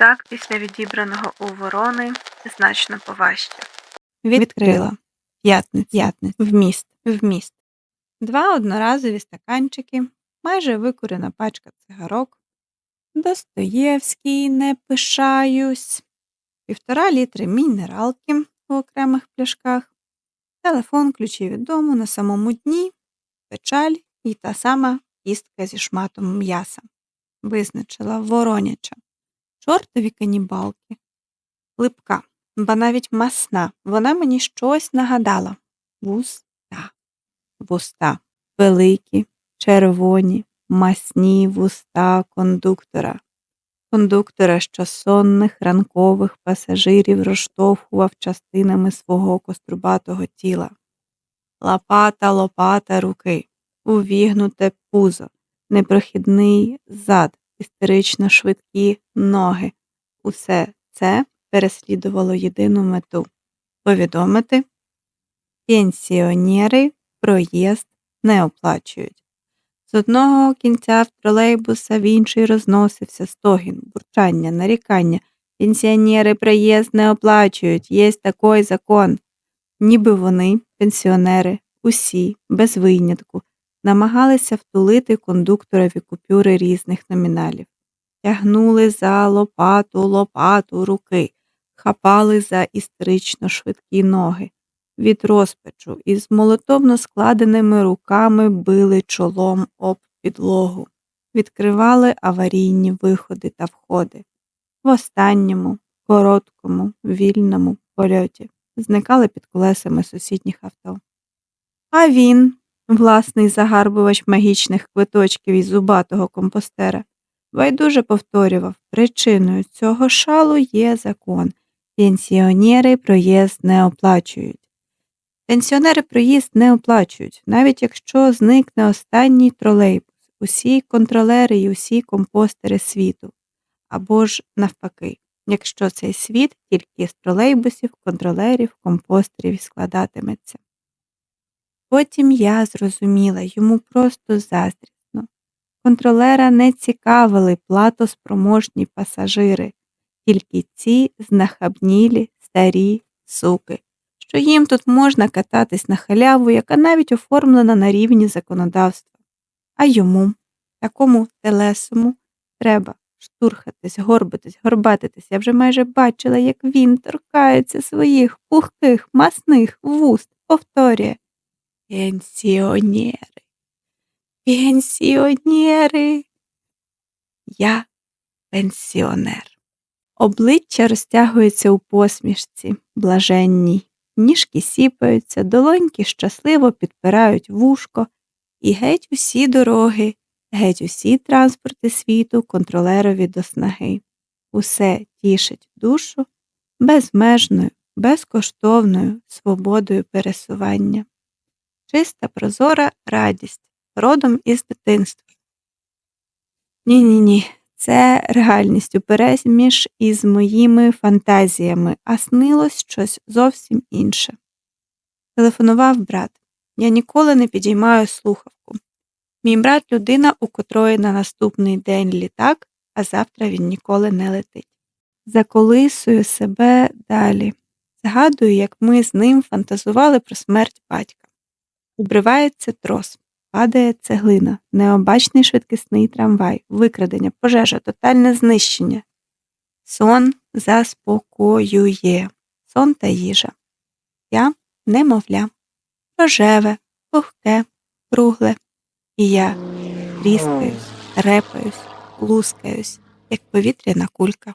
Рюкзак після відібраного у ворони значно поважчав. Відкрила. П'ятниця. П'ятниця. Вміст. Вміст. Два одноразові стаканчики, майже викурена пачка цигарок. Достоєвський, не пишаюсь. Півтора літри мінералки у окремих пляшках. Телефон, ключі від дому на самому дні, печаль і та сама кістка зі шматом м'яса. Визначила вороняча. Чортові канібалки. Липка, ба навіть масна. Вона мені щось нагадала. Вуста. Вуста. Великі, червоні, масні вуста кондуктора. Кондуктора, що сонних ранкових пасажирів розштовхував частинами свого кострубатого тіла. Лопата, лопата руки, увігнуте пузо, непрохідний зад, істерично швидкі ноги. Усе це переслідувало єдину мету повідомити пенсіонери проїзд не оплачують. З одного кінця в тролейбуса в інший розносився стогін, бурчання, нарікання. Пенсіонери проїзд не оплачують, є такий закон. Ніби вони, пенсіонери, усі, без винятку, намагалися втулити кондукторові купюри різних номіналів, тягнули за лопату лопату руки, хапали за істерично швидкі ноги. Від розпачу із молотовно складеними руками били чолом об підлогу, відкривали аварійні виходи та входи. В останньому, короткому, вільному польоті зникали під колесами сусідніх авто. А він, власний загарбувач магічних квиточків із зубатого компостера, байдуже повторював, причиною цього шалу є закон. Пенсіонери проїзд не оплачують. Пенсіонери проїзд не оплачують, навіть якщо зникне останній тролейбус, усі контролери і усі компостери світу. Або ж навпаки, якщо цей світ тільки з тролейбусів, контролерів, компостерів складатиметься. Потім я зрозуміла, йому просто заздрісно. Контролера не цікавили платоспроможні пасажири, тільки ці знахабнілі старі суки, що їм тут можна кататись на халяву, яка навіть оформлена на рівні законодавства. А йому, такому телесому, треба штурхатись, горбитись, горбатитись. Я вже майже бачила, як він торкається своїх пухких, масних вуст, повторює. Пенсіонери, пенсіонери. Я пенсіонер. Обличчя розтягується у посмішці, блаженній, ніжки сіпаються, долоньки щасливо підпирають вушко, і геть усі дороги, геть усі транспорти світу контролерові до снаги. Усе тішить душу безмежною, безкоштовною свободою пересування. Чиста прозора радість, родом із дитинства. Ні, ні, ні, це реальність у переміж із моїми фантазіями, а снилось щось зовсім інше. Телефонував брат. Я ніколи не підіймаю слухавку. Мій брат людина, у котрої на наступний день літак, а завтра він ніколи не летить. Заколисую себе далі. Згадую, як ми з ним фантазували про смерть батька. Обривається трос, падає цеглина, необачний швидкісний трамвай, викрадення, пожежа, тотальне знищення. Сон заспокоює, сон та їжа. Я немовля, рожеве, пухке, кругле. І я тріскаюсь, репаюсь, лускаюсь, як повітряна кулька.